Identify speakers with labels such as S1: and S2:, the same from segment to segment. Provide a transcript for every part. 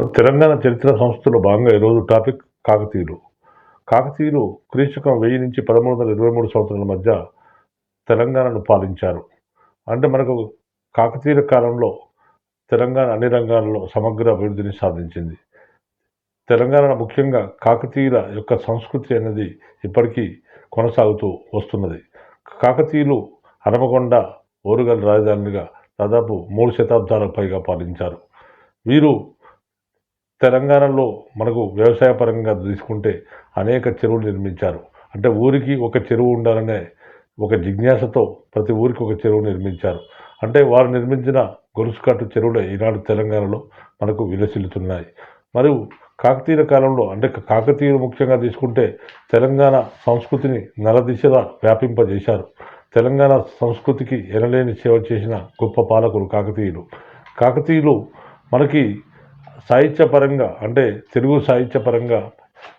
S1: తెలంగాణ చరిత్ర సంస్థలో భాగంగా ఈరోజు టాపిక్ కాకతీయులు. కాకతీయులు క్రీస్తుకం వెయ్యి నుంచి పదమూడు వందల ఇరవై మూడు సంవత్సరాల మధ్య తెలంగాణను పాలించారు. అంటే మనకు కాకతీయుల కాలంలో తెలంగాణ అన్ని రంగాల్లో సమగ్ర అభివృద్ధిని సాధించింది. తెలంగాణ ముఖ్యంగా కాకతీయుల యొక్క సంస్కృతి అనేది ఇప్పటికీ కొనసాగుతూ వస్తున్నది. కాకతీయులు హనుమకొండ ఓరుగల్ రాజధానిగా దాదాపు మూడు శతాబ్దాలకు పైగా పాలించారు. వీరు తెలంగాణలో మనకు వ్యవసాయ పరంగా తీసుకుంటే అనేక చెరువులు నిర్మించారు. అంటే ఊరికి ఒక చెరువు ఉండాలనే ఒక జిజ్ఞాసతో ప్రతి ఊరికి ఒక చెరువు నిర్మించారు. అంటే వారు నిర్మించిన గొలుసుకట్టు చెరువులు ఈనాడు తెలంగాణలో మనకు విలసిల్లుతున్నాయి. మరియు కాకతీయుల కాలంలో అంటే కాకతీయులు ముఖ్యంగా తీసుకుంటే తెలంగాణ సంస్కృతిని నలదిశలా వ్యాపింపజేశారు. తెలంగాణ సంస్కృతికి ఎనలేని సేవ చేసిన గొప్ప పాలకులు కాకతీయులు. కాకతీయులు మనకి సాహిత్యపరంగా అంటే తెలుగు సాహిత్యపరంగా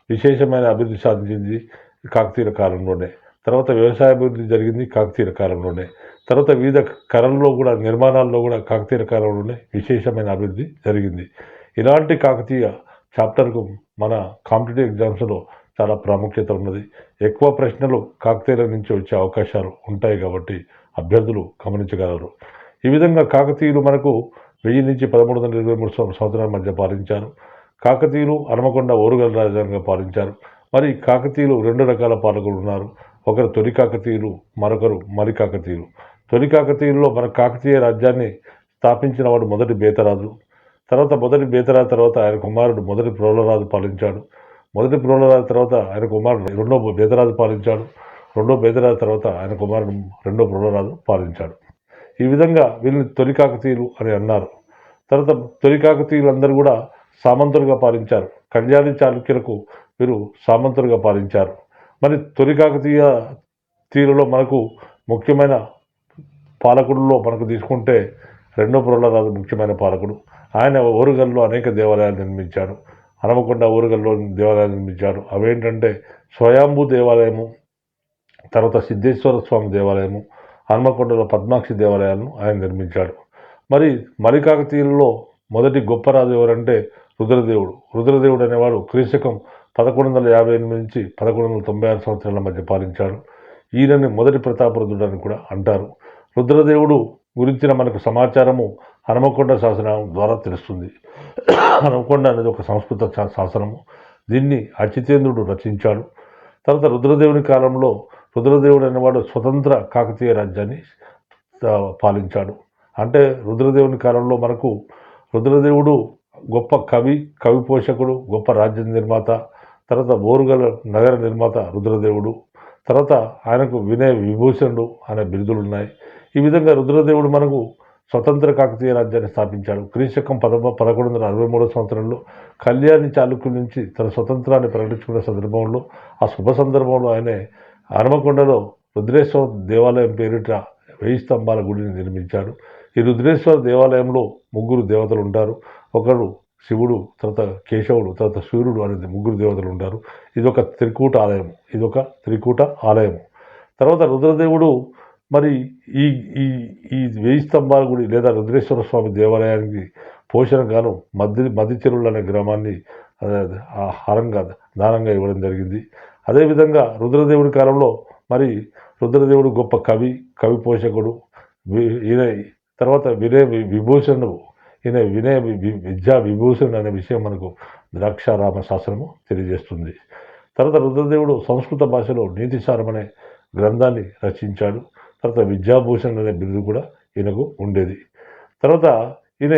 S1: విశేషమైన అభివృద్ధి సాధించింది కాకతీయుల కాలంలోనే. తర్వాత వ్యవసాయ అభివృద్ధి జరిగింది కాకతీయుల కాలంలోనే. తర్వాత వివిధ కళల్లో కూడా నిర్మాణాల్లో కూడా కాకతీయుల కాలంలోనే విశేషమైన అభివృద్ధి జరిగింది. ఇలాంటి కాకతీయ చాప్టర్కు మన కాంపిటేటివ్ ఎగ్జామ్స్లో చాలా ప్రాముఖ్యత ఉన్నది. ఎక్కువ ప్రశ్నలు కాకతీయుల నుంచి వచ్చే అవకాశాలు ఉంటాయి కాబట్టి అభ్యర్థులు గమనించగలరు. ఈ విధంగా కాకతీయులు మనకు వెయ్యి నుంచి పదమూడు వందల ఇరవై మూడు సంవత్సరాల మధ్య పాలించారు. కాకతీయులు హనుమకొండ ఓరుగల్ రాజధానిగా పాలించారు. మరి కాకతీయులు రెండు రకాల పాలకులు ఉన్నారు. ఒకరు తొలి కాకతీయులు మరొకరు మరి కాకతీయులు. తొలి కాకతీయుల్లో మన కాకతీయ రాజ్యాన్ని స్థాపించిన వాడు మొదటి బేతరాజు. తర్వాత మొదటి బేతరాజు తర్వాత ఆయన కుమారుడు మొదటి ప్రోలరాజు పాలించాడు. మొదటి ప్రోలరాజు తర్వాత ఆయన కుమారుడు రెండో బేతరాజు పాలించాడు. రెండో బేదరాజు తర్వాత ఆయన కుమారుడు రెండో ప్రోలరాజు పాలించాడు. ఈ విధంగా వీళ్ళని తొలి కాకతీయులు అని అన్నారు. తర్వాత తొలి కాకతీయులందరూ కూడా సామంతులుగా పాలించారు. కళ్యాణి చాళుక్యులకు వీరు సామంతులుగా పాలించారు. మరి తొలి కాకతీయ తీరులో మనకు ముఖ్యమైన పాలకుడులో మనకు తీసుకుంటే రెండో పురలరాజు ముఖ్యమైన పాలకుడు. ఆయన ఓరుగల్లో అనేక దేవాలయాలు నిర్మించాడు. హనమకొండ ఓరుగల్లో దేవాలయాలు నిర్మించాడు. అవేంటంటే స్వయంభూ దేవాలయము తర్వాత సిద్ధేశ్వర స్వామి దేవాలయము హనుమకొండలో పద్మాక్షి దేవాలయాలను ఆయన నిర్మించాడు. మరి మలికాకతీయులలో మొదటి గొప్ప రాజు ఎవరంటే రుద్రదేవుడు. రుద్రదేవుడు అనేవాడు క్రీశకం పదకొండు వందల యాభై ఎనిమిది నుంచి పదకొండు వందల తొంభై ఆరు సంవత్సరాల మధ్య పాలించాడు. ఈయనని మొదటి ప్రతాపరుద్రుడు అని కూడా అంటారు. రుద్రదేవుడు గురించిన మనకు సమాచారము హనుమకొండ శాసనం ద్వారా తెలుస్తుంది. హనుమకొండ అనేది ఒక సంస్కృత శా- శాసనము. దీన్ని అచితేంద్రుడు రచించాడు. తర్వాత రుద్రదేవుని కాలంలో రుద్రదేవుడు అనేవాడు స్వతంత్ర కాకతీయ రాజ్యాన్ని పాలించాడు. అంటే రుద్రదేవుని కాలంలో మనకు రుద్రదేవుడు గొప్ప కవి కవి పోషకుడు గొప్ప రాజ్య నిర్మాత తర్వాత బోరుగల నగర నిర్మాత రుద్రదేవుడు తర్వాత ఆయనకు వినయ విభూషణుడు అనే బిరుదులు ఉన్నాయి. ఈ విధంగా రుద్రదేవుడు మనకు స్వతంత్ర కాకతీయ రాజ్యాన్ని స్థాపించాడు. క్రీశకం పదమ పదకొండు వందల అరవై మూడో సంవత్సరంలో కళ్యాణి చాళుక్యుల నుంచి తన స్వతంత్రాన్ని ప్రకటించుకున్న సందర్భంలో ఆ శుభ సందర్భంలో ఆయనే హనుమకొండలో రుద్రేశ్వర దేవాలయం పేరిట వెయ్యి స్తంభాల గుడిని నిర్మించాడు. ఈ రుద్రేశ్వర దేవాలయంలో ముగ్గురు దేవతలు ఉంటారు. ఒకరు శివుడు తర్వాత కేశవుడు తర్వాత సూర్యుడు అనేది ముగ్గురు దేవతలు ఉంటారు. ఇది ఒక త్రికూట ఆలయం ఇది ఒక త్రికూట ఆలయం తర్వాత రుద్రదేవుడు మరి ఈ ఈ ఈ వెయ్యి స్తంభాల గుడి లేదా రుద్రేశ్వర స్వామి దేవాలయానికి పోషణగాను మద్ది మద్ది చెరువులు అనే గ్రామాన్ని హారంగా ఆహారంగా దానంగా ఇవ్వడం జరిగింది. అదేవిధంగా రుద్రదేవుడి కాలంలో మరి రుద్రదేవుడు గొప్ప కవి కవి పోషకుడు ఈయన తర్వాత వినయ వి- విభూషణుడు ఈయన వినయ వి- విద్యా విభూషణుడు అనే విషయం మనకు ద్రాక్షారామ శాస్త్రము తెలియజేస్తుంది. తర్వాత రుద్రదేవుడు సంస్కృత భాషలో నీతిసారం అనే గ్రంథాన్ని రచించాడు. తర్వాత విద్యాభూషణ్ అనే బిరుదు కూడా ఈయనకు ఉండేది. తర్వాత ఈయన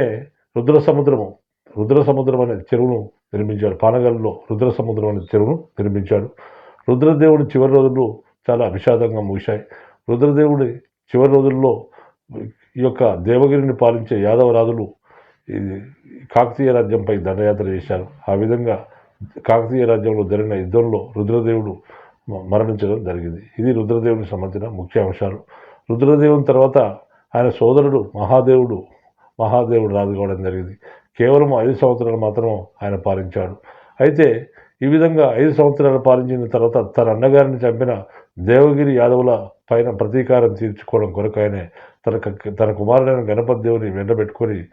S1: రుద్ర సముద్రము రుద్ర సముద్రం అనే చెరువును నిర్మించాడు. పానగల్లో రుద్ర సముద్రం అనే చెరువును నిర్మించాడు. రుద్రదేవుడి చివరి రోజులు చాలా విషాదంగా ముగిశాయి. రుద్రదేవుడి చివరి రోజుల్లో ఈ యొక్క దేవగిరిని పాలించే యాదవరాజులు ఇది కాకతీయ రాజ్యంపై దండయాత్ర చేశారు. ఆ విధంగా కాకతీయ రాజ్యంలో జరిగిన యుద్ధంలో రుద్రదేవుడు మరణించడం జరిగింది. ఇది రుద్రదేవునికి సంబంధించిన ముఖ్య అంశాలు. రుద్రదేవుని తర్వాత ఆయన సోదరుడు మహాదేవుడు మహాదేవుడు రాజు కావడం జరిగింది. కేవలం ఐదు సంవత్సరాలు మాత్రం ఆయన పాలించాడు. అయితే ఈ విధంగా ఐదు సంవత్సరాలు పాలించిన తర్వాత తన అన్నగారిని చంపిన దేవగిరి యాదవుల పైన ప్రతీకారం తీర్చుకోవడం కొరకు ఆయన తన తన కుమారుడైన గణపతి దేవుని వెంటబెట్టుకొని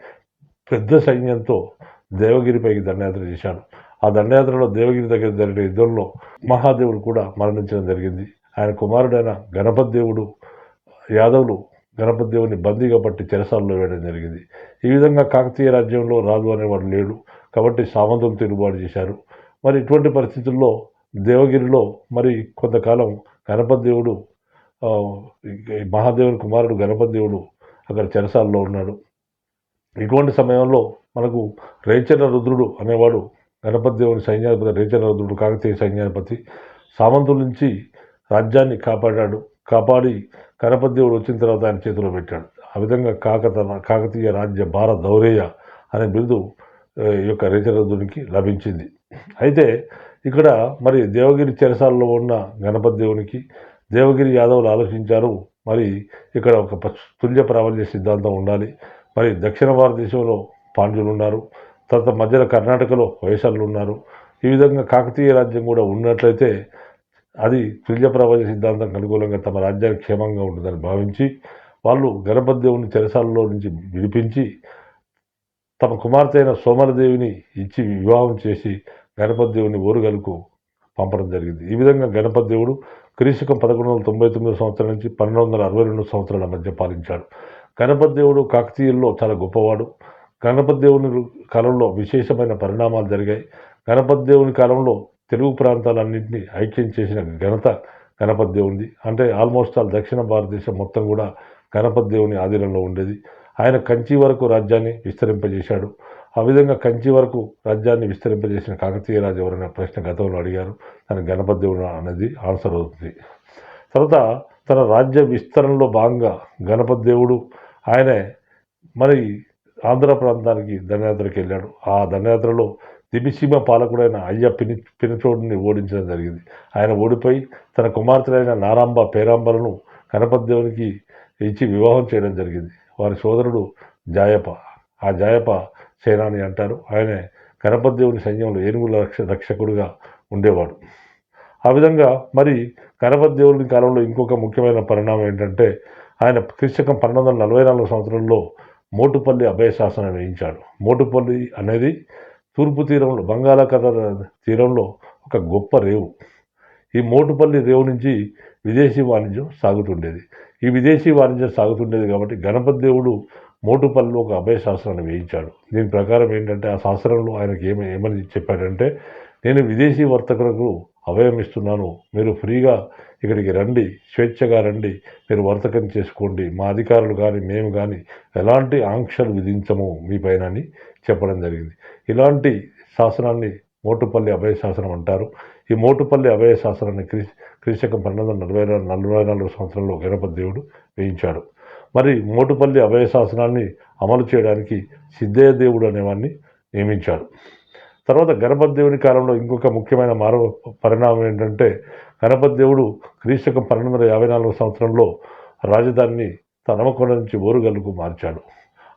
S1: పెద్ద సైన్యంతో దేవగిరిపైకి దండయాత్ర చేశాడు. ఆ దండయాత్రలో దేవగిరి దగ్గర జరిగిన యుద్ధంలో మహాదేవుడు కూడా మరణించడం జరిగింది. ఆయన కుమారుడైన గణపతి దేవుడు యాదవులు గణపతి దేవుని బందీగా పట్టి చెరసాల్లో వేయడం జరిగింది. ఈ విధంగా కాకతీయ రాజ్యంలో రాజు అనేవాడు లేడు. కాబట్టి సామంతులు తిరుగుబాటు చేశారు. మరి ఇటువంటి పరిస్థితుల్లో దేవగిరిలో మరి కొంతకాలం గణపతి దేవుడు మహాదేవుని కుమారుడు గణపతి దేవుడు అక్కడ చెరసాలలో ఉన్నాడు. ఇటువంటి సమయంలో మనకు రేచర రుద్రుడు అనేవాడు గణపతి దేవుని సైన్యాధిపతి రేచర రుద్రుడు కాకతీయ సైన్యాధిపతి సామంతుల నుంచి రాజ్యాన్ని కాపాడాడు. కాపాడి గణపతి దేవుడు వచ్చిన తర్వాత ఆయన చేతిలో పెట్టాడు. ఆ విధంగా కాకత కాకతీయ రాజ్య భార దౌరేయ అనే బిరుదు ఈ యొక్క రేచరదునికి లభించింది. అయితే ఇక్కడ మరి దేవగిరి చెరసాలలో ఉన్న గణపతి దేవునికి దేవగిరి యాదవులు ఆలోచించారు. మరి ఇక్కడ ఒక తుల్య ప్రాబల్య సిద్ధాంతం ఉండాలి. మరి దక్షిణ భారతదేశంలో పాండ్యులు ఉన్నారు. తర్వాత మధ్యలో కర్ణాటకలో వైశాలు ఉన్నారు. ఈ విధంగా కాకతీయ రాజ్యం కూడా ఉన్నట్లయితే అది తుల్య ప్రాబల్య సిద్ధాంతం అనుకూలంగా తమ రాజ్యానికి క్షేమంగా ఉంటుందని భావించి వాళ్ళు గణపతి చెరసాలలో నుంచి విడిపించి తమ కుమార్తె అయిన సోమరదేవిని ఇచ్చి వివాహం చేసి గణపతి దేవుని ఓరుగలకు పంపడం జరిగింది. ఈ విధంగా గణపతి దేవుడు క్రీశకం పదకొండు వందల తొంభై తొమ్మిది సంవత్సరం నుంచి పన్నెండు వందల అరవై రెండు సంవత్సరాల మధ్య పాలించాడు. గణపతి దేవుడు కాకతీయుల్లో చాలా గొప్పవాడు. గణపతి దేవుని కాలంలో విశేషమైన పరిణామాలు జరిగాయి. గణపతి దేవుని కాలంలో తెలుగు ప్రాంతాలన్నింటినీ ఐక్యం చేసిన ఘనత గణపతి దేవునిది. అంటే ఆల్మోస్ట్ ఆల్ దక్షిణ భారతదేశం మొత్తం కూడా గణపతి దేవుని ఆధీనంలో ఉండేది. ఆయన కంచి వరకు రాజ్యాన్ని విస్తరింపజేశాడు. ఆ విధంగా కంచి వరకు రాజ్యాన్ని విస్తరింపజేసిన కాకతీయ రాజు ఎవరైనా ప్రశ్న గతంలో అడిగారు. తన గణపతి దేవుడు అనేది ఆన్సర్ అవుతుంది. తర్వాత తన రాజ్య విస్తరణలో భాగంగా గణపతి దేవుడు ఆయనే మరి ఆంధ్ర ప్రాంతానికి దండయాత్రకి వెళ్ళాడు. ఆ దండయాత్రలో దిబిసీమ పాలకుడైన అయ్య పిని పినచోడుని ఓడించడం జరిగింది. ఆయన ఓడిపోయి తన కుమార్తెలైన నారాంబ పేరాంబలను గణపతి దేవునికి ఇచ్చి వివాహం చేయడం జరిగింది. వారి సోదరుడు జాయప. ఆ జాయప సేనాని అంటారు. ఆయన గణపతి దేవుని సైన్యంలో ఏనుగుల రక్ష రక్షకుడుగా ఉండేవాడు. ఆ విధంగా మరి గణపతి దేవుని కాలంలో ఇంకొక ముఖ్యమైన పరిణామం ఏంటంటే ఆయన క్రిశకం పన్నెండు వందల నలభై నాలుగు సంవత్సరంలో మోటుపల్లి అభయశాసనం వేయించాడు. మోటుపల్లి అనేది తూర్పు తీరంలో బంగాళాఖాత తీరంలో ఒక గొప్ప రేవు. ఈ మోటుపల్లి రేవు నుంచి విదేశీ వాణిజ్యం సాగుతుండేది. ఈ విదేశీ వాణిజ్యం సాగుతుండేది కాబట్టి గణపతి దేవుడు మోటుపల్లిలో ఒక అభయ శాస్త్రాన్ని వేయించాడు. దీని ప్రకారం ఏంటంటే ఆ శాస్త్రంలో ఆయనకి ఏమి ఏమని చెప్పాడంటే నేను విదేశీ వర్తకులకు అభయం ఇస్తున్నాను. మీరు ఫ్రీగా ఇక్కడికి రండి. స్వేచ్ఛగా రండి. మీరు వర్తకం చేసుకోండి. మా అధికారులు కానీ మేము కానీ ఎలాంటి ఆంక్షలు విధించము మీ పైన అని చెప్పడం జరిగింది. ఇలాంటి శాసనాన్ని మోటుపల్లి అభయ శాసనం అంటారు. ఈ మోటుపల్లి అభయ శాసనాన్ని క్రీ క్రీశకం పన్నెండు వందల నలభై నాలుగు నలభై నాలుగు సంవత్సరంలో గణపతి దేవుడు వేయించాడు. మరి మోటుపల్లి అభయ శాసనాన్ని అమలు చేయడానికి సిద్ధయ్య దేవుడు అనేవాడిని నియమించాడు. తర్వాత గణపతి దేవుని కాలంలో ఇంకొక ముఖ్యమైన మారవ పరిణామం ఏంటంటే గణపతి దేవుడు క్రీస్తకం పన్నెండు వందల యాభై నాలుగు సంవత్సరంలో రాజధానిని తనమకొండ నుంచి ఓరుగల్లుకు మార్చాడు.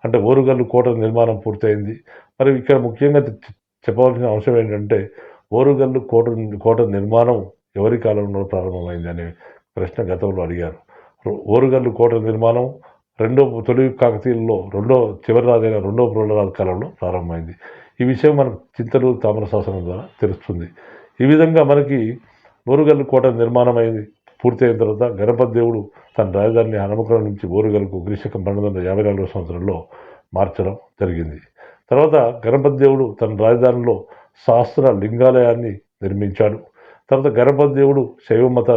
S1: అంటే ఓరుగల్లు కోట నిర్మాణం పూర్తయింది. మరి ఇక్కడ ముఖ్యంగా చెప్పవలసిన అంశం ఏంటంటే ఓరుగల్లు కోట కోట నిర్మాణం ఎవరి కాలంలో ప్రారంభమైంది అనే ప్రశ్న గతంలో అడిగారు. ఓరుగల్లు కోట నిర్మాణం రెండో తొలి కాకతీయుల్లో రెండో చివరి రాజైన రెండో ప్రోలరాజు కాలంలో ప్రారంభమైంది. ఈ విషయం మనకు చింతలు తామర శాసనం ద్వారా తెలుస్తుంది. ఈ విధంగా మనకి బోరుగల్లు కోట నిర్మాణం పూర్తయిన తర్వాత గణపతి దేవుడు తన రాజధానిని హనుమకొండ నుంచి బోరుగల్కు గ్రీశకం పన్నెండు వందల యాభై నాలుగో సంవత్సరంలో మార్చడం జరిగింది. తర్వాత గణపతి దేవుడు తన రాజధానిలో శాస్త్ర లింగాలయాన్ని నిర్మించాడు. తర్వాత గణపతి దేవుడు శైవమత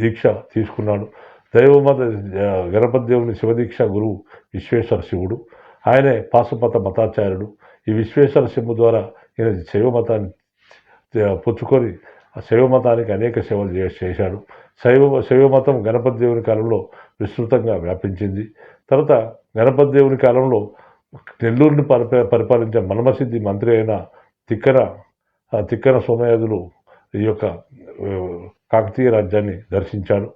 S1: దీక్ష తీసుకున్నాడు. దైవమత ఆ, గణపతి శివదీక్ష గురువు విశ్వేశ్వర శివుడు. ఆయనే పాశుపత మతాచార్యుడు. ఈ విశ్వేశ్వర శివు ద్వారా ఈయన శైవ మతాన్ని పుచ్చుకొని శైవమతానికి శైవ మతానికి అనేక సేవలు చే- చేశాడు. శైవ శైవ మతం గణపతి దేవుని కాలంలో విస్తృతంగా వ్యాపించింది. తర్వాత గణపతి దేవుని కాలంలో నెల్లూరుని పరిప పరిపాలించే మన్మసిద్ధి మంత్రి అయిన తిక్కన తిక్కన సోమయాజులు ఈ యొక్క కాకతీయ రాజ్యాన్ని దర్శించాడు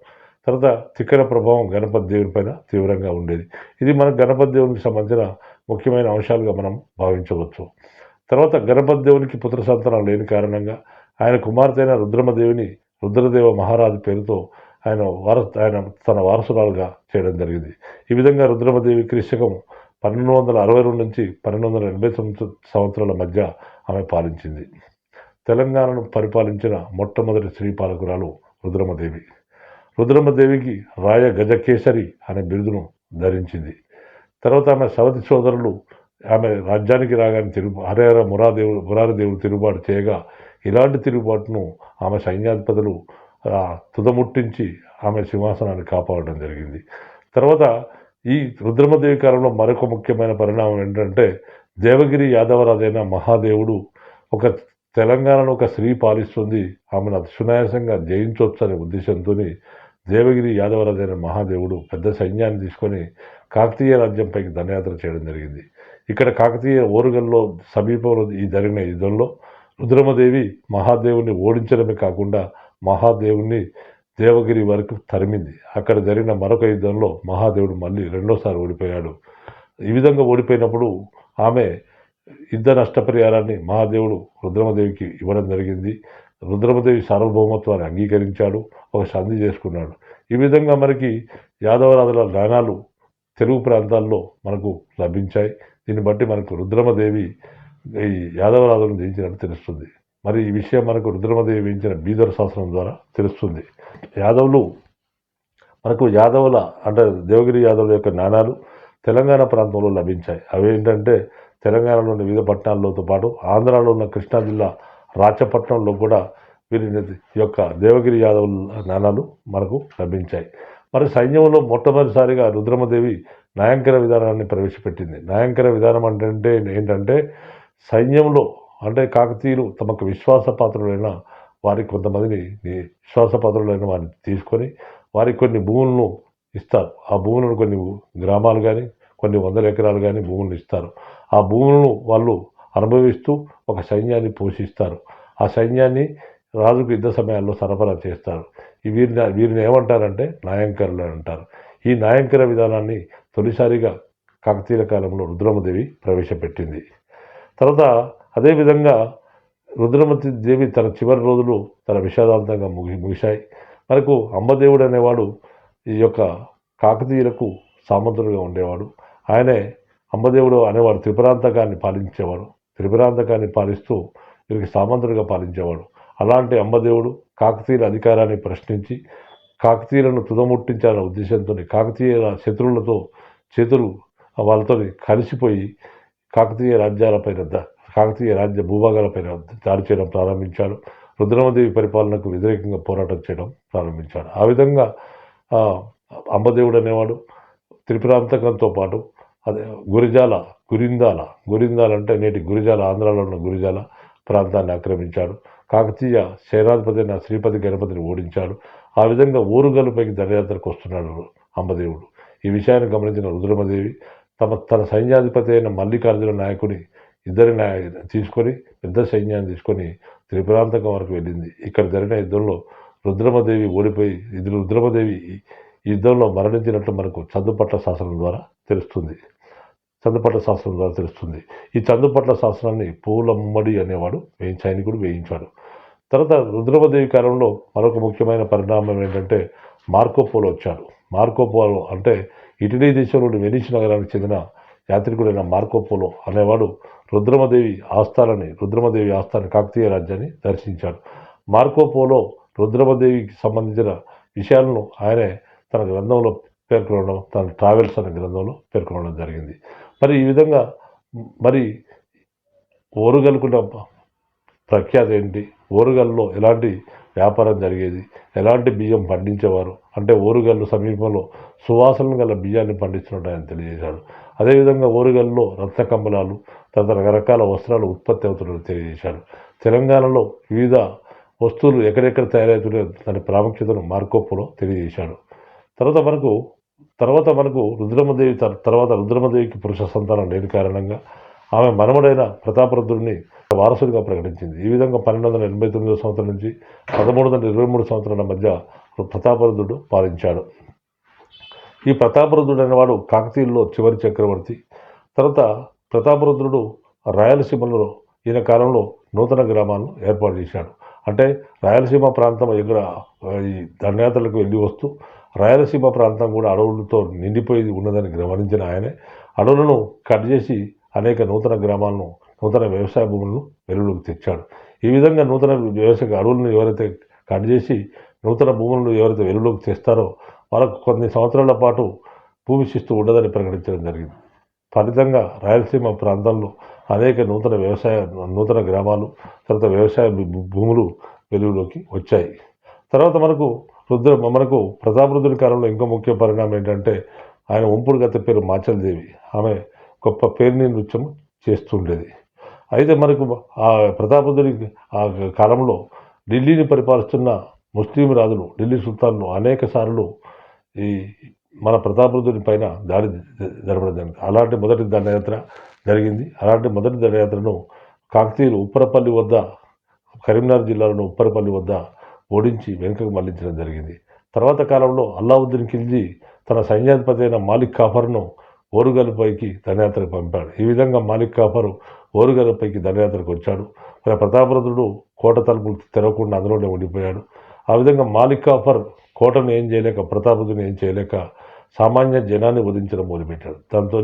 S1: తర్వాత తిక్కర ప్రభావం గణపతి దేవుని పైన తీవ్రంగా ఉండేది. ఇది మన గణపతి దేవునికి సంబంధించిన ముఖ్యమైన అంశాలుగా మనం భావించవచ్చు. తర్వాత గణపతి దేవునికి పుత్ర సంతానం లేని కారణంగా ఆయన కుమార్తె అయిన రుద్రమదేవిని రుద్రదేవ మహారాజు పేరుతో ఆయన వారస్ ఆయన తన వారసురాలుగా చేయడం జరిగింది. ఈ విధంగా రుద్రమదేవి క్రిశకం పన్నెండు వందల అరవై రెండు నుంచి పన్నెండు వందల ఎనభై సంవత్సర సంవత్సరాల మధ్య ఆమె పాలించింది. తెలంగాణను పరిపాలించిన మొట్టమొదటి స్త్రీ పాలకురాలు రుద్రమదేవి. రుద్రమదేవికి రాయ గజకేసరి అనే బిరుదును ధరించింది. తర్వాత ఆమె సవతి సోదరులు ఆమె రాజ్యానికి రాగానే తిరుగు హరేర మురాదేవుడు మురారిదేవుడు తిరుగుబాటు చేయగా ఇలాంటి తిరుగుబాటును ఆమె సైన్యాధిపతులు తుదముట్టించి ఆమె సింహాసనాన్ని కాపాడడం జరిగింది. తర్వాత ఈ రుద్రమదేవి కాలంలో మరొక ముఖ్యమైన పరిణామం ఏంటంటే దేవగిరి యాదవరాజైన మహాదేవుడు ఒక తెలంగాణను ఒక స్త్రీ పాలిస్తుంది. ఆమెను అతి సునాయాసంగా జయించవచ్చు అనే ఉద్దేశంతో దేవగిరి యాదవరాజైన మహాదేవుడు పెద్ద సైన్యాన్ని తీసుకొని కాకతీయ రాజ్యంపైకి దండయాత్ర చేయడం జరిగింది. ఇక్కడ కాకతీయ ఓరుగల్లో సమీపంలో ఈ జరిగిన యుద్ధంలో రుద్రమదేవి మహాదేవుని ఓడించడమే కాకుండా మహాదేవుని దేవగిరి వరకు తరిమింది. అక్కడ జరిగిన మరొక యుద్ధంలో మహాదేవుడు మళ్ళీ రెండోసారి ఓడిపోయాడు. ఈ విధంగా ఓడిపోయినప్పుడు ఆమె యుద్ధ నష్టపరిహారాన్ని మహాదేవుడు రుద్రమదేవికి ఇవ్వడం జరిగింది. రుద్రమదేవి సార్వభౌమత్వాన్ని అంగీకరించాడు ఒక సంధి చేసుకున్నాడు. ఈ విధంగా మనకి యాదవరాజుల నాణాలు తెలుగు ప్రాంతాల్లో మనకు లభించాయి. దీన్ని బట్టి మనకు రుద్రమదేవి ఈ యాదవరాజులను జయించినట్టు తెలుస్తుంది. మరి ఈ విషయం మనకు రుద్రమదేవి వేయించిన బీదర్ శాస్త్రం ద్వారా తెలుస్తుంది. యాదవులు మనకు యాదవుల అంటే దేవగిరి యాదవుల యొక్క నాణాలు తెలంగాణ ప్రాంతంలో లభించాయి. అవి ఏంటంటే తెలంగాణలోని వివిధ పట్టణాలతో పాటు ఆంధ్రాలో ఉన్న కృష్ణా జిల్లా రాచపట్నంలో కూడా వీరి యొక్క దేవగిరి యాదవుల నాణాలు మనకు లభించాయి. మరి సైన్యంలో మొట్టమొదటిసారిగా రుద్రమదేవి నాయంకర విధానాన్ని ప్రవేశపెట్టింది. నాయంకర విధానం అంటే ఏంటంటే సైన్యంలో అంటే కాకతీయులు తమకు విశ్వాసపాత్రులైన వారికి కొంతమందిని విశ్వాసపాత్రులైన వారిని తీసుకొని వారికి కొన్ని భూములను ఇస్తారు. ఆ భూములను కొన్ని గ్రామాలు కానీ కొన్ని వందల ఎకరాలు కానీ భూములను ఇస్తారు. ఆ భూములను వాళ్ళు అనుభవిస్తూ ఒక సైన్యాన్ని పోషిస్తారు. ఆ సైన్యాన్ని రాజుకు యుద్ధ సమయాల్లో సరఫరా చేస్తారు. ఈ వీరిని వీరిని ఏమంటారంటే నాయంకరులు అని అంటారు. ఈ నాయంకర విధానాన్ని తొలిసారిగా కాకతీయుల కాలంలో రుద్రమదేవి ప్రవేశపెట్టింది. తర్వాత అదేవిధంగా రుద్రమతి దేవి తన చివరి రోజులు తన విషాదాంతంగా ముగి ముగిశాయి. మనకు అమ్మదేవుడు అనేవాడు ఈ యొక్క కాకతీయులకు సామంతుడుగా ఉండేవాడు. ఆయనే అమ్మదేవుడు అనేవాడు త్రిపురాంతకాన్ని పాలించేవాడు. త్రిపురాంతకాన్ని పాలిస్తూ వీరికి సామంతుడిగా పాలించేవాడు. అలాంటి అమ్మదేవుడు కాకతీయుల అధికారాన్ని ప్రశ్నించి కాకతీయులను తుదముట్టించాలనే ఉద్దేశంతో కాకతీయుల శత్రువులతో చేతులు వాళ్ళతో కలిసిపోయి కాకతీయ రాజ్యాలపైన ద- కాకతీయ రాజ్య భూభాగాలపైన దాడి చేయడం ప్రారంభించాడు. రుద్రమదేవి పరిపాలనకు వ్యతిరేకంగా పోరాటం చేయడం ప్రారంభించాడు. ఆ విధంగా అంబదేవుడు అనేవాడు త్రిపురాంతకంతో పాటు అదే గురిజాల గురిందాల గురిందాల అంటే నేటి గురిజాల ఆంధ్రాలో ఉన్న గురిజాల ప్రాంతాన్ని ఆక్రమించాడు. కాకతీయ శైరాధిపతి అయిన శ్రీపతి గణపతిని ఓడించాడు. ఆ విధంగా ఊరుగలుపైకి దండయాత్రకు వస్తున్నాడు అంబదేవుడు. ఈ విషయాన్ని గమనించిన రుద్రమదేవి తమ తన సైన్యాధిపతి అయిన మల్లికార్జున నాయకుని ఇద్దరి నాయ తీసుకొని పెద్ద సైన్యాన్ని తీసుకొని త్రిపురాంతకం వరకు వెళ్ళింది. ఇక్కడ జరిగిన యుద్ధంలో రుద్రమదేవి ఓడిపోయి ఇది రుద్రమదేవి ఈ యుద్ధంలో మరణించినట్లు మనకు చదువుపట్ల శాసనం ద్వారా తెలుస్తుంది. చందుపట్ల శాస్త్రం ద్వారా తెలుస్తుంది. ఈ చందుపట్ల శాస్త్రాన్ని పూలమ్మడి అనేవాడు వేయించాయనికుడు వేయించాడు. తర్వాత రుద్రమదేవి కాలంలో మరొక ముఖ్యమైన పరిణామం ఏంటంటే మార్కోపోలో వచ్చాడు. మార్కోపోలో అంటే ఇటలీ దేశంలోని వెనిస్ నగరానికి చెందిన యాత్రికుడైన మార్కోపోలో అనేవాడు రుద్రమదేవి ఆస్థానాన్ని రుద్రమదేవి ఆస్థాన కాకతీయ రాజ్యాన్ని దర్శించాడు. మార్కోపోలో రుద్రమదేవికి సంబంధించిన విషయాలను ఆయనే తన గ్రంథంలో పేర్కొనడం తన ట్రావెల్స్ అనే గ్రంథంలో పేర్కొనడం జరిగింది. మరి ఈ విధంగా మరి ఓరుగల్కున్న ప్రఖ్యాతి ఏంటి? ఓరుగల్లో ఎలాంటి వ్యాపారం జరిగేది? ఎలాంటి బియ్యం పండించేవారు? అంటే ఓరుగల్లు సమీపంలో సువాసన గల బియ్యాన్ని పండిస్తున్నట్టు ఆయన తెలియజేశాడు. అదేవిధంగా ఓరుగల్లో రత్న కంబలాలు తదితర రకరకాల వస్త్రాలు ఉత్పత్తి అవుతున్నట్టు తెలియజేశాడు. తెలంగాణలో వివిధ వస్తువులు ఎక్కడెక్కడ తయారవుతున్నాయో దాని ప్రాముఖ్యతను మార్కోపులో తెలియజేశాడు. తర్వాత మనకు తర్వాత మనకు రుద్రమదేవి తర్వాత రుద్రమదేవికి పురుష సంతానం లేని కారణంగా ఆమె మనముడైన ప్రతాపరుద్రుడిని వారసుడిగా ప్రకటించింది. ఈ విధంగా పన్నెండు వందల ఎనభై తొమ్మిదో సంవత్సరం నుంచి పదమూడు వందల ఇరవై మూడు సంవత్సరాల మధ్య ప్రతాపరుద్రుడు పాలించాడు. ఈ ప్రతాపరుద్రుడు అనేవాడు కాకతీయుల్లో చివరి చక్రవర్తి. తర్వాత ప్రతాపరుద్రుడు రాయలసీమలో ఈయన కాలంలో నూతన గ్రామాలను ఏర్పాటు చేశాడు. అంటే రాయలసీమ ప్రాంతం ఎక్కడ ఈ దండయాత్రలకు వెళ్ళి వస్తూ రాయలసీమ ప్రాంతం కూడా అడవులతో నిండిపోయి ఉన్నదని గమనించిన ఆయనే అడవులను కట్ చేసి అనేక నూతన గ్రామాలను నూతన వ్యవసాయ భూములను వెలుగులోకి తెచ్చాడు. ఈ విధంగా నూతన వ్యవసాయ అడవులను ఎవరైతే కట్ చేసి నూతన భూములను ఎవరైతే వెలుగులోకి తెస్తారో వాళ్ళకు కొన్ని సంవత్సరాల పాటు భూమి శిస్తు ఉండదని ప్రకటించడం జరిగింది. ఫలితంగా రాయలసీమ ప్రాంతంలో అనేక నూతన వ్యవసాయ నూతన గ్రామాలు తర్వాత వ్యవసాయ భూ- భూములు వెలుగులోకి వచ్చాయి. తర్వాత మనకు రుద్ర మనకు ప్రతాపరుద్రుడి కాలంలో ఇంకో ముఖ్య పరిణామం ఏంటంటే ఆయన ఉంపుడు గత పేరు మాచలదేవి. ఆమె గొప్ప పేరుని నృత్యం చేస్తుండేది. అయితే మనకు ఆ ప్రతాపరుద్రుడి ఆ కాలంలో ఢిల్లీని పరిపాలిస్తున్న ముస్లిం రాజులు ఢిల్లీ సుల్తాన్లు అనేక సార్లు ఈ మన ప్రతాపరుద్రుని పైన దాడి జరపడం జరిగింది. అలాంటి మొదటి దండయాత్ర జరిగింది. అలాంటి మొదటి దండయాత్రను కాకతీయులు ఉప్పరపల్లి వద్ద కరీంనగర్ జిల్లాలోని ఉప్పరపల్లి వద్ద ఓడించి వెనుకకు మళ్ళించడం జరిగింది. తర్వాత కాలంలో అల్లావుద్దీన్ ఖిల్జీ తన సైన్యాధిపతి అయిన మాలిక్ కాఫర్ను ఓరుగల్పైకి దండయాత్రకు పంపాడు. ఈ విధంగా మాలిక్ కాఫర్ ఓరుగల్పైకి దండయాత్రకు వచ్చాడు. మరి ప్రతాపరుద్రుడు కోట తలుపులు తెరవకుండా అందులోనే ఉండిపోయాడు. ఆ విధంగా మాలిక్ కాఫర్ కోటను ఏం చేయలేక ప్రతాపరుద్రుని ఏం చేయలేక సామాన్య జనాన్ని వధించడం మొదలుపెట్టాడు. దాంతో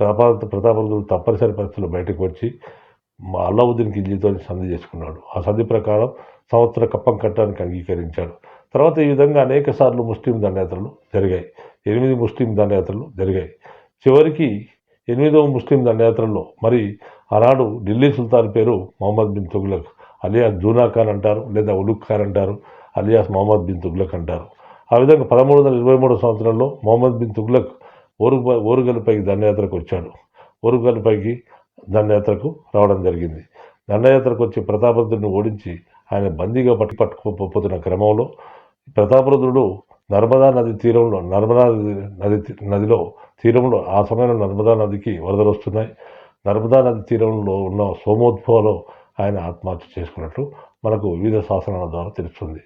S1: ప్రతాప ప్రతాపరుద్రుడు తప్పనిసరి పరిస్థితులు బయటకు వచ్చి మా అల్లావుద్దీన్ ఖిల్జీతో సంధి చేసుకున్నాడు. ఆ సంధి ప్రకారం సంవత్సర కప్పం కట్టడానికి అంగీకరించాడు. తర్వాత ఈ విధంగా అనేక సార్లు ముస్లిం దండయాత్రలు జరిగాయి. ఎనిమిది ముస్లిం దండయాత్రలు జరిగాయి. చివరికి ఎనిమిదవ ముస్లిం దండయాత్రలో మరి ఆనాడు ఢిల్లీ సుల్తాన్ పేరు మొహమ్మద్ బిన్ తుగ్లక్ అలియాస్ జూనా ఖాన్ అంటారు లేదా ఉలుక్ ఖాన్ అంటారు అలియాస్ మొహమ్మద్ బిన్ తుగ్లక్ అంటారు. ఆ విధంగా పదమూడు వందల ఇరవై మూడు సంవత్సరంలో మొహమ్మద్ బిన్ తుగ్లక్ ఓరుగ ఓరుగల్పైకి దండయాత్రకు వచ్చాడు. ఓరుగల్పైకి దండయాత్రకు రావడం జరిగింది. దండయాత్రకు వచ్చి ప్రతాపరుద్రుడిని ఓడించి ఆయన బందీగా పట్టి పట్టుకోపోతున్న క్రమంలో ప్రతాపరుద్రుడు నర్మదా నది తీరంలో నర్మదా నది నది నదిలో తీరంలో ఆ సమయంలో నర్మదా నదికి వరదలు వస్తున్నాయి. నర్మదా నది తీరంలో ఉన్న సోమోద్భవలో ఆయన ఆత్మహత్య చేసుకున్నట్టు మనకు వివిధ శాసనాల ద్వారా తెలుస్తుంది.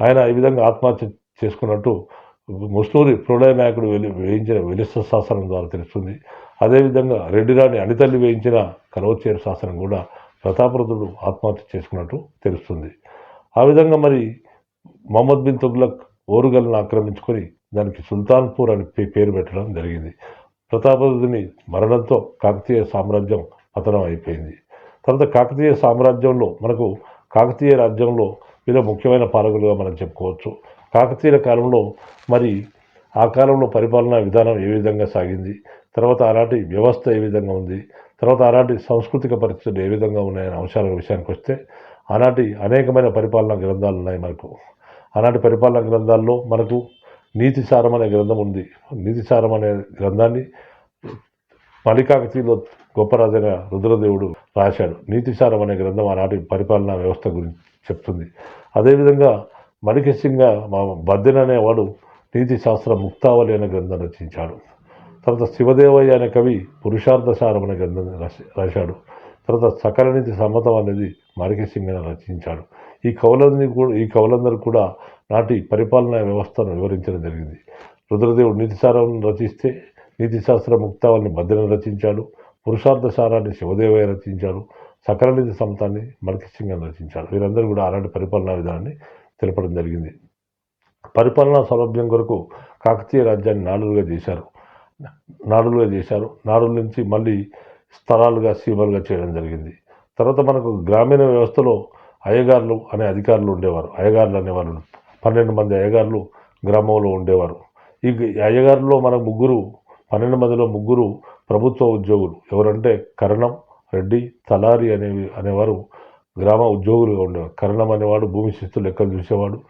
S1: ఆయన ఈ విధంగా ఆత్మహత్య చేసుకున్నట్టు ముస్నూరి ప్రళయ నాయకుడు వెలి వేయించిన వెలిస్త శాసనం ద్వారా తెలుస్తుంది. అదేవిధంగా రెడ్డిరాణి అనితల్లి వేయించిన కలవచేరు శాసనం కూడా ప్రతాపరుద్రుడు ఆత్మహత్య చేసుకున్నట్టు తెలుస్తుంది. ఆ విధంగా మరి మొహమ్మద్ బిన్ తుగ్లక్ ఓరుగల్ను ఆక్రమించుకొని దానికి సుల్తాన్పూర్ అని పేరు పెట్టడం జరిగింది. ప్రతాపరుద్రుని మరణంతో కాకతీయ సామ్రాజ్యం పతనం అయిపోయింది. తర్వాత కాకతీయ సామ్రాజ్యంలో మనకు కాకతీయ రాజ్యంలో వీళ్ళ ముఖ్యమైన పాలకులుగా మనం చెప్పుకోవచ్చు. కాకతీయుల కాలంలో మరి ఆ కాలంలో పరిపాలనా విధానం ఏ విధంగా సాగింది? తర్వాత ఆనాటి వ్యవస్థ ఏ విధంగా ఉంది? తర్వాత ఆనాటి సాంస్కృతిక పరిస్థితులు ఏ విధంగా ఉన్నాయనే అంశాల విషయానికి వస్తే ఆనాటి అనేకమైన పరిపాలనా గ్రంథాలు ఉన్నాయి మనకు. ఆనాటి పరిపాలనా గ్రంథాల్లో మనకు నీతి సారం అనే గ్రంథం ఉంది. నీతి సారం అనే గ్రంథాన్ని మలికాకతీలో గొప్ప రాజైన రుద్రదేవుడు రాశాడు. నీతిసారం అనే గ్రంథం ఆనాటి పరిపాలనా వ్యవస్థ గురించి చెప్తుంది. అదేవిధంగా మణికసింగ మా బద్దెన్ అనేవాడు నీతి శాస్త్ర ముక్తావళి అనే గ్రంథం రచించాడు. తర్వాత శివదేవయ్య అనే కవి పురుషార్థసారం అనే గ్రంథం రాసి- రాశాడు. తర్వాత సకలనిధి సమ్మతం అనేది మణికసింగ రచించాడు. ఈ కవులందరి కూడా ఈ కవులందరూ కూడా నాటి పరిపాలనా వ్యవస్థను వివరించడం జరిగింది. రుద్రదేవుడు నీతిసారం రచిస్తే నీతిశాస్త్ర ముక్తావాన్ని భద్రను రచించాడు. పురుషార్థ సారాన్ని శివదేవయ్య రచించాడు. సకల నిధి సింగ్ అని రచించాడు. వీరందరూ కూడా అలాంటి పరిపాలనా విధానాన్ని తెలపడం జరిగింది. పరిపాలనా సౌలభ్యం కొరకు కాకతీయ రాజ్యాన్ని నాలుగుగా చేశారు. నాడులుగా చేశారు. నాడుల నుంచి మళ్ళీ స్థలాలుగా సీమలుగా చేయడం జరిగింది. తర్వాత మనకు గ్రామీణ వ్యవస్థలో అయ్యగారులు అనే అధికారులు ఉండేవారు. అయ్యగారులు అనేవారు పన్నెండు మంది అయ్యగారులు గ్రామంలో ఉండేవారు. ఈ అయ్యగారులో మన ముగ్గురు పన్నెండు మందిలో ముగ్గురు ప్రభుత్వ ఉద్యోగులు. ఎవరంటే కరణం రెడ్డి తలారి అనేవి అనేవారు గ్రామ ఉద్యోగులుగా ఉండేవారు. కరణం అనేవాడు భూమి శిస్తు లెక్కలు చూసేవాడు.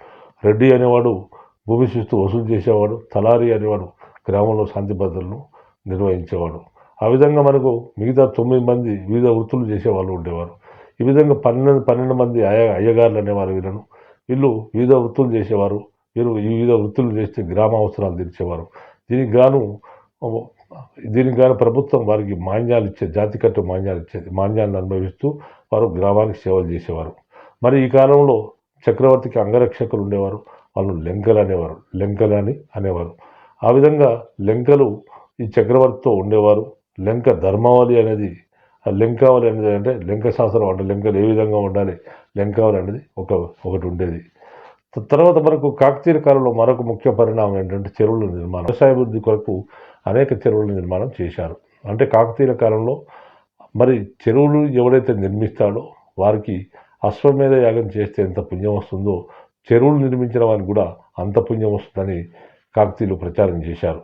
S1: రెడ్డి అనేవాడు భూమి శిస్తు వసూలు చేసేవాడు. తలారి అనేవాడు గ్రామంలో శాంతి భద్రతలను నిర్వహించేవాడు. ఆ విధంగా మనకు మిగతా తొమ్మిది మంది వివిధ వృత్తులు చేసేవాళ్ళు ఉండేవారు. ఈ విధంగా పన్నెండు పన్నెండు మంది అయ్య అయ్యగారులు అనేవారు వీళ్ళను. వీళ్ళు వివిధ వృత్తులు చేసేవారు. వీరు ఈ వివిధ వృత్తులు చేస్తే గ్రామ అవసరాలు తీర్చేవారు. దీనికి గాను దీనికి గాను ప్రభుత్వం వారికి మాన్యాలు ఇచ్చేది జాతి కట్టు మాన్యాలు ఇచ్చేది మాన్యాలను అనుభవిస్తూ వారు గ్రామానికి సేవలు చేసేవారు. మరి ఈ కాలంలో చక్రవర్తికి అంగరక్షకులు ఉండేవారు. వాళ్ళు లెంకలు అనేవారు లెంకలు అని అనేవారు. ఆ విధంగా లెంకలు ఈ చక్రవర్తితో ఉండేవారు. లెంక ధర్మావళి అనేది లెంకావళి అనేది అంటే లెంక శాస్త్రం అంటే లెంకలు ఏ విధంగా ఉండాలి? లెంకావళి అనేది ఒక ఒకటి ఉండేది. తర్వాత మనకు కాకతీయ కాలంలో మరొక ముఖ్య పరిణామం ఏంటంటే చెరువుల నిర్మాణం. వ్యవసాయ అభివృద్ధి కొరకు అనేక చెరువుల నిర్మాణం చేశారు. అంటే కాకతీయుల కాలంలో మరి చెరువులు ఎవడైతే నిర్మిస్తాడో వారికి అశ్వమేధ యాగం చేస్తే ఎంత పుణ్యం వస్తుందో చెరువులు నిర్మించిన వారికి కూడా అంత పుణ్యం వస్తుందని కాకతీయులు ప్రచారం చేశారు.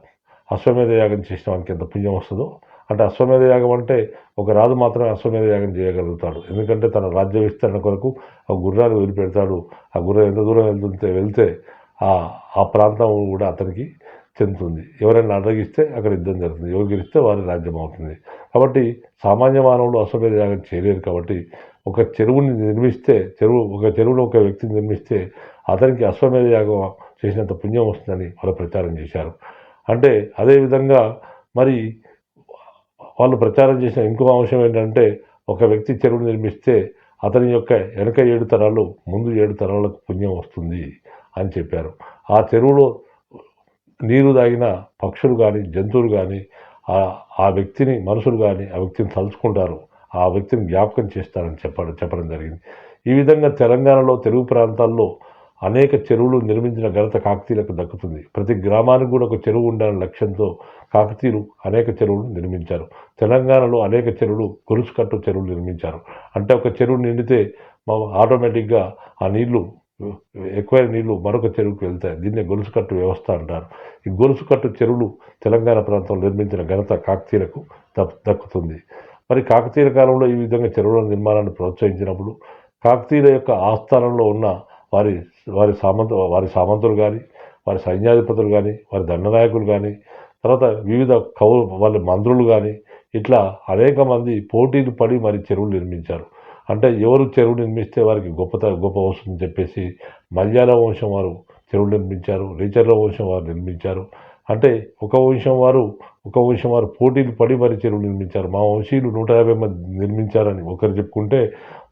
S1: అశ్వమేధ యాగం చేసిన వానికి ఎంత పుణ్యం వస్తుందో. అంటే అశ్వమేధ యాగం అంటే ఒక రాజు మాత్రమే అశ్వమేధ యాగం చేయగలుగుతాడు. ఎందుకంటే తన రాజ్య విస్తరణ కొరకు ఆ గుర్రాన్ని వదిలిపెడతాడు. ఆ గుర్రం ఎంత దూరం వెళ్తుంటే వెళ్తే ఆ ప్రాంతం కూడా అతనికి చెందుతుంది. ఎవరైనా అడ్డగిస్తే అక్కడ యుద్ధం జరుగుతుంది. యోగిరిస్తే వారి రాజ్యం అవుతుంది. కాబట్టి సామాన్య మానవుడు అశ్వమేధ యాగం చేయలేరు కాబట్టి ఒక చెరువుని నిర్మిస్తే చెరువు ఒక చెరువులో ఒక వ్యక్తిని నిర్మిస్తే అతనికి అశ్వమేధ యాగం చేసినంత పుణ్యం వస్తుందని వాళ్ళు ప్రచారం చేశారు. అంటే అదేవిధంగా మరి వాళ్ళు ప్రచారం చేసిన ఇంకో అంశం ఏంటంటే ఒక వ్యక్తి చెరువును నిర్మిస్తే అతని యొక్క వెనక ఏడు తరాలు ముందు ఏడు తరాలకు పుణ్యం వస్తుంది అని చెప్పారు. ఆ చెరువులో నీరు తాగిన పక్షులు కానీ జంతువులు కానీ ఆ ఆ వ్యక్తిని మనుషులు కానీ ఆ వ్యక్తిని తలుచుకుంటారు. ఆ వ్యక్తిని జ్ఞాపకం చేస్తారని చెప్పడం చెప్పడం జరిగింది. ఈ విధంగా తెలంగాణలో తెలుగు ప్రాంతాల్లో అనేక చెరువులు నిర్మించిన ఘనత కాకతీయులకు దక్కుతుంది. ప్రతి గ్రామానికి కూడా ఒక చెరువు ఉండాలనే లక్ష్యంతో కాకతీయులు అనేక చెరువులు నిర్మించారు. తెలంగాణలో అనేక చెరువులు గొలుసుకట్టు చెరువులు నిర్మించారు. అంటే ఒక చెరువు నిండితే మా ఆటోమేటిక్గా ఆ నీళ్ళు ఎక్కువైన నీళ్ళు మరొక చెరువుకు వెళ్తాయి. దీన్నే గొలుసుకట్టు వ్యవస్థ అంటారు. ఈ గొలుసుకట్టు చెరువులు తెలంగాణ ప్రాంతంలో నిర్మించిన ఘనత కాకతీయులకు దక్కుతుంది. మరి కాకతీయుల కాలంలో ఈ విధంగా చెరువుల నిర్మాణాన్ని ప్రోత్సహించినప్పుడు కాకతీయుల యొక్క ఆస్థానంలో ఉన్న వారి వారి సామంత వారి సామంతులు కానీ వారి సైన్యాధిపతులు కానీ వారి దండనాయకులు కానీ తర్వాత వివిధ కవులు వాళ్ళ మంత్రులు కానీ ఇట్లా అనేక మంది పోటీలు పడి మరి చెరువులు నిర్మించారు. అంటే ఎవరు చెరువు నిర్మిస్తే వారికి గొప్పత గొప్ప వస్తుందని చెప్పేసి మల్యాల వంశం వారు చెరువు నిర్మించారు రీచర్ల వంశం వారు నిర్మించారు. అంటే ఒక వంశం వారు ఒక వంశం వారు పోటీలు పడి మరి చెరువు నిర్మించారు. మా వంశీయులు నూట యాభై మంది నిర్మించారని ఒకరు చెప్పుకుంటే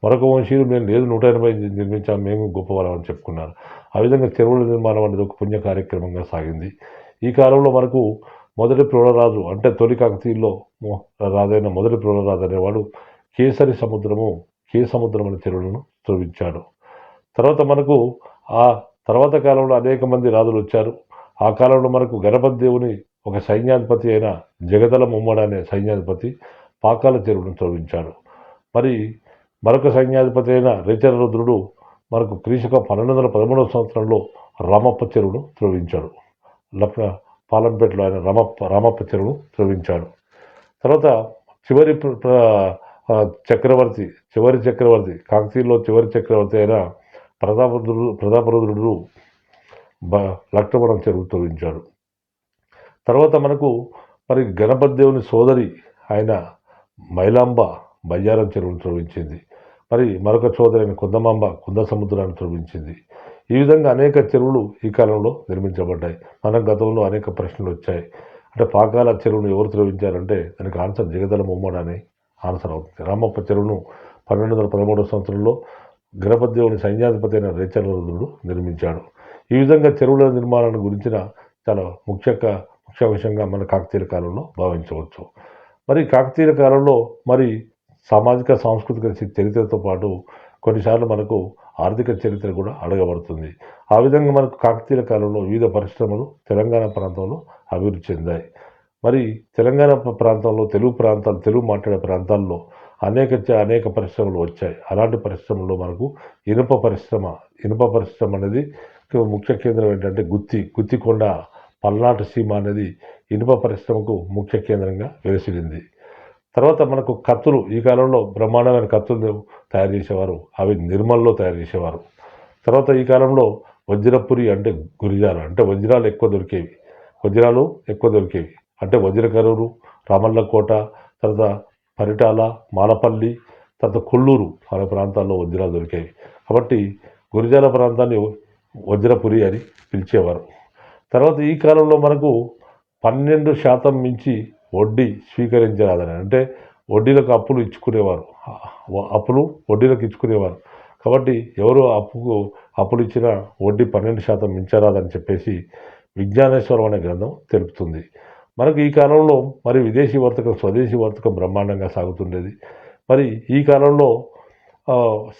S1: మరొక వంశీయులు మేము లేదు నూట ఎనభై నిర్మించాము మేము గొప్పవారం అని చెప్పుకున్నారు. ఆ విధంగా చెరువుల నిర్మాణం అనేది ఒక పుణ్య కార్యక్రమంగా సాగింది. ఈ కాలంలో మనకు మొదటి ప్రోడరాజు అంటే తొలి కాకతీయుల్లో రాజైన మొదటి ప్రోడరాజు అనేవాడు కేసరి సముద్రము కే సముద్రం అనే చెరువులను త్రవ్వించాడు తర్వాత మనకు ఆ తర్వాత కాలంలో అనేక మంది రాజులు వచ్చారు. ఆ కాలంలో మనకు గణపతి దేవుని ఒక సైన్యాధిపతి అయిన జగదల ముమ్మడ అనే సైన్యాధిపతి పాకాల చెరువును త్రవించాడు మరి మరొక సైన్యాధిపతి అయిన రేచర రుద్రుడు మనకు క్రీశక పన్నెండు వందల పదమూడవ సంవత్సరంలో రామప్ప చెరువును త్రవించాడు లప్న పాలంపేటలో ఆయన రామప్ప రామప్ప చెరువును త్రవించాడు తర్వాత చివరి చక్రవర్తి చివరి చక్రవర్తి కాకతీయులో చివరి చక్రవర్తి అయిన ప్రతాపరుద్రుడు ప్రతాపరుద్రుడు బ లక్ష్మణం చెరువు తవ్వించాడు తర్వాత మనకు మరి గణపతి దేవుని సోదరి ఆయన మైలాంబ బయ్యారం చెరువును త్రవ్వించింది మరి మరొక సోదరైన కుందమాంబ కుంద సముద్రాన్ని త్రవ్వించింది ఈ విధంగా అనేక చెరువులు ఈ కాలంలో నిర్మించబడ్డాయి. మన గతంలో అనేక ప్రశ్నలు వచ్చాయి. అంటే పాకాల చెరువును ఎవరు త్రవ్వించారంటే దానికి ఆన్సర్ జగదల ముమ్మడ అని ఆన్సర్ అవుతుంది. రామప్ప చెరువును పన్నెండు వందల పదమూడవ సంవత్సరంలో గణపతి దేవుని సైన్యాధిపతి అయిన రేచలరుద్రుడు నిర్మించాడు. ఈ విధంగా చెరువుల నిర్మాణాన్ని గురించిన చాలా ముఖ్య ముఖ్య విషయంగా మన కాకతీయుల కాలంలో భావించవచ్చు. మరి కాకతీయుల కాలంలో మరి సామాజిక సాంస్కృతిక చరిత్రతో పాటు కొన్నిసార్లు మనకు ఆర్థిక చరిత్ర కూడా అడగబడుతుంది. ఆ విధంగా మనకు కాకతీయుల కాలంలో వివిధ పరిశ్రమలు తెలంగాణ ప్రాంతంలో అభివృద్ధి చెందాయి. మరి తెలంగాణ ప్రాంతంలో తెలుగు ప్రాంతాలు తెలుగు మాట్లాడే ప్రాంతాల్లో అనేక చ- అనేక పరిశ్రమలు వచ్చాయి. అలాంటి పరిశ్రమల్లో మనకు ఇనుప పరిశ్రమ ఇనుప పరిశ్రమ అనేది ముఖ్య కేంద్రం ఏంటంటే గుత్తి గుత్తికొండ పల్నాటి సీమ అనేది ఇనుప పరిశ్రమకు ముఖ్య కేంద్రంగా వెలిసిడింది తర్వాత మనకు కత్తులు ఈ కాలంలో బ్రహ్మాండమైన కత్తులు తయారు చేసేవారు అవి నిర్మల్లో తయారు చేసేవారు. తర్వాత ఈ కాలంలో వజ్రపురి అంటే గురిజాలు అంటే వజ్రాలు ఎక్కువ దొరికేవి. వజ్రాలు ఎక్కువ దొరికేవి. అంటే వజ్రకరూరు రామల్లకోట తర్వాత పరిటాల మాలపల్లి తర్వాత కొల్లూరు అనే ప్రాంతాల్లో వజ్రాలు దొరికేవి. కాబట్టి గురిజాల ప్రాంతాన్ని వజ్రపురి అని పిలిచేవారు. తర్వాత ఈ కాలంలో మనకు పన్నెండు శాతం మించి వడ్డీ స్వీకరించరాదని అంటే వడ్డీలకు అప్పులు ఇచ్చుకునేవారు. అప్పులు వడ్డీలకు ఇచ్చుకునేవారు. కాబట్టి ఎవరు అప్పుకు అప్పులు ఇచ్చినా వడ్డీ పన్నెండు శాతం మించరాదని చెప్పేసి విజ్ఞానేశ్వరం అనే గ్రంథం తెలుపుతుంది. మనకు ఈ కాలంలో మరి విదేశీ వర్తకం స్వదేశీ వర్తకం బ్రహ్మాండంగా సాగుతుండేది. మరి ఈ కాలంలో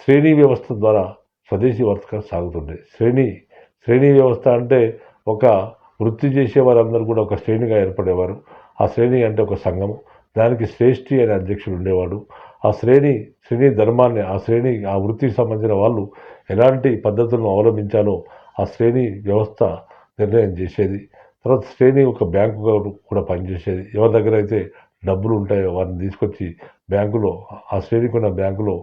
S1: శ్రేణి వ్యవస్థ ద్వారా స్వదేశీ వర్తకం సాగుతుంది. శ్రేణి శ్రేణి వ్యవస్థ అంటే ఒక వృత్తి చేసే వారందరూ కూడా ఒక శ్రేణిగా ఏర్పడేవారు. ఆ శ్రేణి అంటే ఒక సంఘం దానికి శ్రేష్ఠి అనే అధ్యక్షుడు ఉండేవాడు. ఆ శ్రేణి శ్రేణి ధర్మాన్ని ఆ శ్రేణి ఆ వృత్తికి సంబంధించిన వాళ్ళు ఎలాంటి పద్ధతులను అవలంబించాలో ఆ శ్రేణి వ్యవస్థ నిర్ణయం చేసేది. తర్వాత శ్రేణి ఒక బ్యాంకుగా కూడా పనిచేసేది. ఎవరి దగ్గర అయితే డబ్బులు ఉంటాయో వారిని తీసుకొచ్చి బ్యాంకులో ఆ శ్రేణికి ఉన్న బ్యాంకులో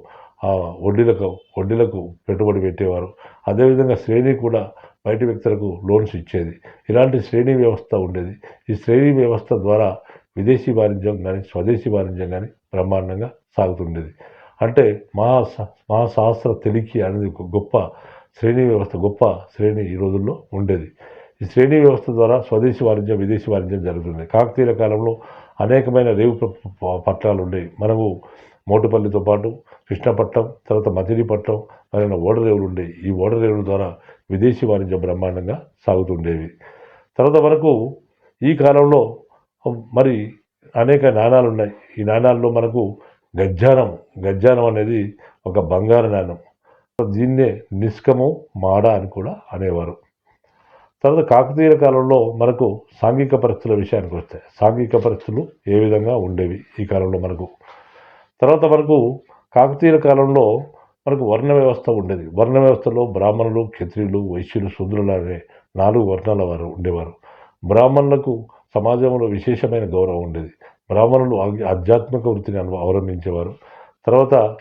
S1: వడ్డీలకు వడ్డీలకు పెట్టుబడి పెట్టేవారు. అదేవిధంగా శ్రేణి కూడా బయట వ్యక్తులకు లోన్స్ ఇచ్చేది. ఇలాంటి శ్రేణి వ్యవస్థ ఉండేది. ఈ శ్రేణి వ్యవస్థ ద్వారా విదేశీ వాణిజ్యం కానీ స్వదేశీ వాణిజ్యం కానీ బ్రహ్మాండంగా సాగుతుండేది. అంటే మహా మహాశాస్త్ర తెలికి అనేది ఒక గొప్ప శ్రేణి వ్యవస్థ గొప్ప శ్రేణి ఈ రోజుల్లో ఉండేది. ఈ శ్రేణి వ్యవస్థ ద్వారా స్వదేశీ వాణిజ్యం విదేశీ వాణిజ్యం జరుగుతుంది. కాకతీయుల కాలంలో అనేకమైన రేవు ప- పట్టణాలు ఉండేవి. మనము మోటుపల్లితో పాటు కృష్ణపట్నం తర్వాత మచిలీపట్నం మొదలైన ఓడరేవులు ఉండేవి ఈ ఓడరేవుల ద్వారా విదేశీ వాణిజ్యం బ్రహ్మాండంగా సాగుతుండేవి. తర్వాత మనకు ఈ కాలంలో మరి అనేక నాణాలు ఉన్నాయి. ఈ నాణాల్లో మనకు గజ్జానం గజ్జానం అనేది ఒక బంగారు నాణం. దీన్నే నిష్కము మాడ అని కూడా అనేవారు. తర్వాత కాకతీయుల కాలంలో మనకు సాంఘిక పరిస్థితుల విషయానికి వస్తాయి సాంఘిక పరిస్థితులు ఏ విధంగా ఉండేవి ఈ కాలంలో మనకు? తర్వాత మనకు కాకతీయుల కాలంలో మనకు వర్ణ వ్యవస్థ ఉండేది. వర్ణ వ్యవస్థలో బ్రాహ్మణులు క్షత్రియులు వైశ్యులు శూద్రులు అనే నాలుగు వర్ణాల వారు ఉండేవారు. బ్రాహ్మణులకు సమాజంలో విశేషమైన గౌరవం ఉండేది. బ్రాహ్మణులు ఆధ్యాత్మిక వృత్తిని అను- అవలంబించేవారు. తర్వాత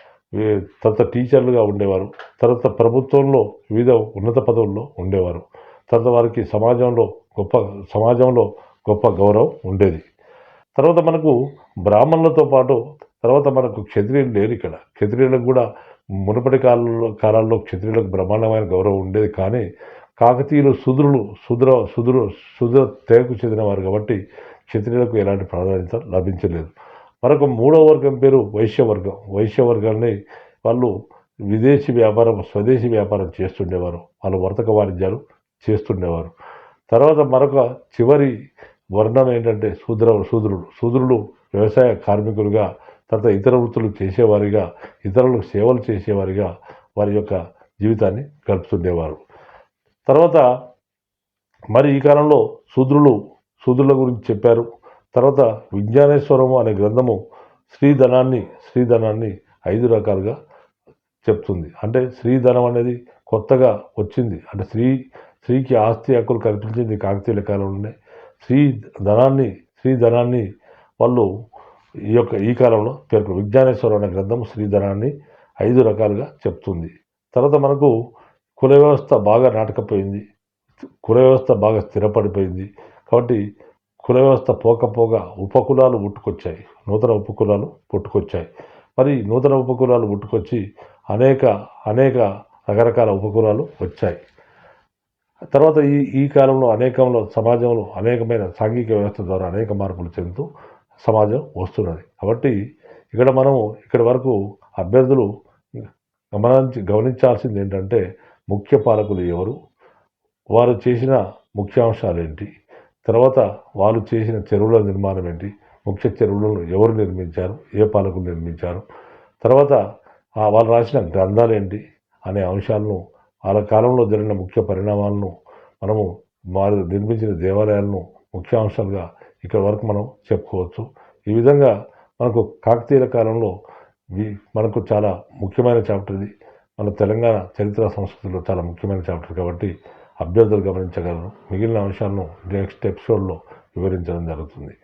S1: తర్వాత టీచర్లుగా ఉండేవారు. తర్వాత ప్రభుత్వంలో వివిధ ఉన్నత పదవుల్లో ఉండేవారు. తర్వాత వారికి సమాజంలో గొప్ప సమాజంలో గొప్ప గౌరవం ఉండేది. తర్వాత మనకు బ్రాహ్మణులతో పాటు తర్వాత మనకు క్షత్రియులు లేరు ఇక్కడ. క్షత్రియులకు కూడా మునుపటి కాలంలో కాలాల్లో క్షత్రియులకు బ్రహ్మాండమైన గౌరవం ఉండేది. కానీ కాకతీయులు శుద్రులు శుద్ర శూద్రు శుద్ర తెగకు చెందినవారు కాబట్టి క్షత్రియులకు ఎలాంటి ప్రాధాన్యత లభించలేదు. మరొక మూడవ వర్గం పేరు వైశ్యవర్గం వైశ్యవర్గాన్ని వైశ్య వర్గాన్ని వాళ్ళు విదేశీ వ్యాపారం స్వదేశీ వ్యాపారం చేస్తుండేవారు. వాళ్ళు వర్తక వాణిజ్యాలు చేస్తుండేవారు. తర్వాత మరొక చివరి వర్ణం ఏంటంటే శూద్ర శూద్రులు శూద్రులు వ్యవసాయ కార్మికులుగా తర్వాత ఇతర వృత్తులు చేసేవారిగా ఇతరులకు సేవలు చేసేవారిగా వారి యొక్క జీవితాన్ని గడుపుతుండేవారు. తర్వాత మరి ఈ కాలంలో శూద్రులు శూద్రుల గురించి చెప్పారు. తర్వాత విజ్ఞానేశ్వరము అనే గ్రంథము శ్రీధనాన్ని శ్రీధనాన్ని ఐదు రకాలుగా చెప్తుంది. అంటే శ్రీధనం అనేది కొత్తగా వచ్చింది. అంటే స్త్రీ స్త్రీకి ఆస్తి హక్కులు కల్పించింది కాకతీయుల కాలంలోనే. స్త్రీ ధనాన్ని స్త్రీ ధనాన్ని వాళ్ళు ఈ యొక్క ఈ కాలంలో పేర్కొన్న విజ్ఞానేశ్వరం అనే గ్రంథం శ్రీధరాన్ని ఐదు రకాలుగా చెప్తుంది. తర్వాత మనకు కుల వ్యవస్థ బాగా నాటకపోయింది. కుల వ్యవస్థ బాగా స్థిరపడిపోయింది. కాబట్టి కుల వ్యవస్థ పోకపోగా ఉపకులాలు పుట్టుకొచ్చాయి. నూతన ఉపకులాలు పుట్టుకొచ్చాయి. మరి నూతన ఉపకులాలు పుట్టుకొచ్చి అనేక అనేక రకరకాల ఉపకులాలు వచ్చాయి. తర్వాత ఈ ఈ కాలంలో అనేకంలో సమాజంలో అనేకమైన సాంఘిక వ్యవస్థ ద్వారా అనేక మార్పులు చెందుతూ సమాజం వస్తున్నది. కాబట్టి ఇక్కడ మనము ఇక్కడి వరకు అభ్యర్థులు గమనించి గమనించాల్సింది ఏంటంటే ముఖ్య పాలకులు ఎవరు? వారు చేసిన ముఖ్యాంశాలు ఏంటి? తర్వాత వాళ్ళు చేసిన చెరువుల నిర్మాణం ఏంటి? ముఖ్య చెరువులను ఎవరు నిర్మించారు? ఏ పాలకులు నిర్మించారు? తర్వాత వాళ్ళు రాసిన గ్రంథాలు ఏంటి? అనే అంశాలను వాళ్ళ కాలంలో జరిగిన ముఖ్య పరిణామాలను మనము వారు నిర్మించిన దేవాలయాలను ముఖ్యాంశాలుగా ఇక్కడ వరకు మనం చెప్పుకోవచ్చు. ఈ విధంగా మనకు కాకతీయుల కాలంలో మనకు చాలా ముఖ్యమైన చాప్టర్ ఇది. మన తెలంగాణ చరిత్ర సంస్కృతిలో చాలా ముఖ్యమైన చాప్టర్ కాబట్టి అభ్యర్థులు గమనించగలరు. మిగిలిన అంశాలను నెక్స్ట్ ఎపిసోడ్లో వివరించడం జరుగుతుంది.